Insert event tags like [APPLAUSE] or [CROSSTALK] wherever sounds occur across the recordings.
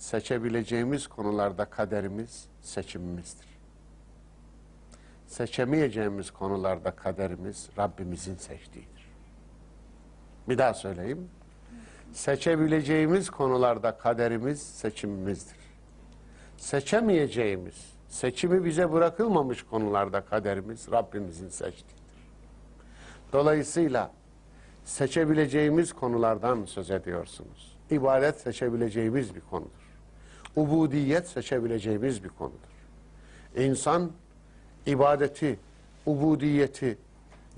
seçebileceğimiz konularda kaderimiz seçimimizdir. Seçemeyeceğimiz konularda kaderimiz Rabbimizin seçtiğidir. Bir daha söyleyeyim. Seçebileceğimiz konularda kaderimiz seçimimizdir. Seçemeyeceğimiz, seçimi bize bırakılmamış konularda kaderimiz Rabbimizin seçtiğidir. Dolayısıyla seçebileceğimiz konulardan söz ediyorsunuz. İbadet seçebileceğimiz bir konudur. Ubudiyet seçebileceğimiz bir konudur. İnsan ibadeti, ubudiyeti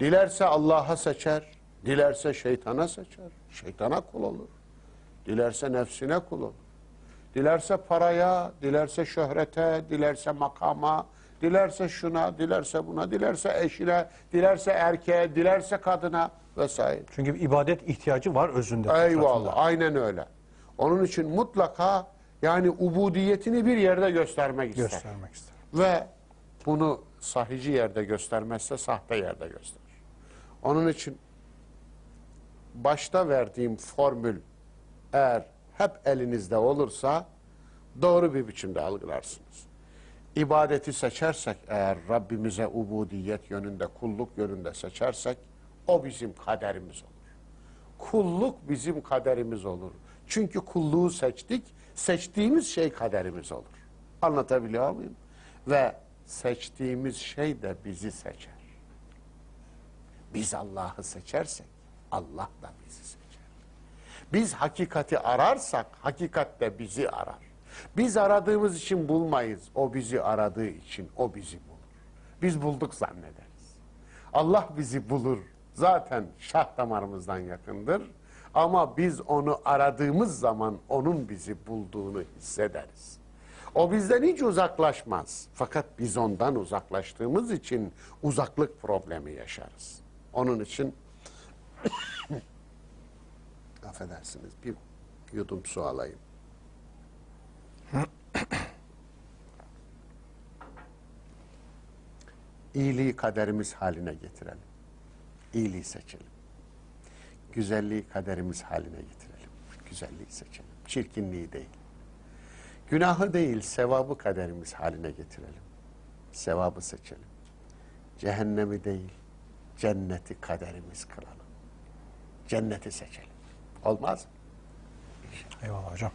dilerse Allah'a seçer, dilerse şeytana seçer. Şeytana kul olur. Dilerse nefsine kul olur. Dilerse paraya, dilerse şöhrete, dilerse makama, dilerse şuna, dilerse buna, dilerse eşine, dilerse erkeğe, dilerse kadına vesaire. Çünkü ibadet ihtiyacı var özünde. Eyvallah, fıtratında. aynen öyle. Onun için mutlaka yani ubudiyetini bir yerde göstermek ister. Göstermek ister. Ve bunu sahici yerde göstermezse sahte yerde gösterir. Onun için başta verdiğim formül eğer hep elinizde olursa doğru bir biçimde algılarsınız. İbadeti seçersek eğer Rabbimize ubudiyet yönünde, kulluk yönünde seçersek o bizim kaderimiz olur. Kulluk bizim kaderimiz olur. Çünkü kulluğu seçtik, seçtiğimiz şey kaderimiz olur. Anlatabiliyor muyum? Ve seçtiğimiz şey de bizi seçer. Biz Allah'ı seçersek Allah da bizi seçer. Biz hakikati ararsak hakikat de bizi arar. Biz aradığımız için bulmayız. O bizi aradığı için o bizi bulur. Biz bulduk zannederiz. Allah bizi bulur. Zaten şah damarımızdan yakındır. Ama biz onu aradığımız zaman onun bizi bulduğunu hissederiz. O bizden hiç uzaklaşmaz. Fakat biz ondan uzaklaştığımız için uzaklık problemi yaşarız. Onun için [COUGHS] affedersiniz bir yudum su alayım. [COUGHS] İyiliği kaderimiz haline getirelim. İyiliği seçelim. Güzelliği kaderimiz haline getirelim. Güzelliği seçelim. Çirkinliği değil. Günahı değil, sevabı kaderimiz haline getirelim. Sevabı seçelim. Cehennemi değil, cenneti kaderimiz kılalım. Cenneti seçelim. Olmaz mı? Eyvallah hocam.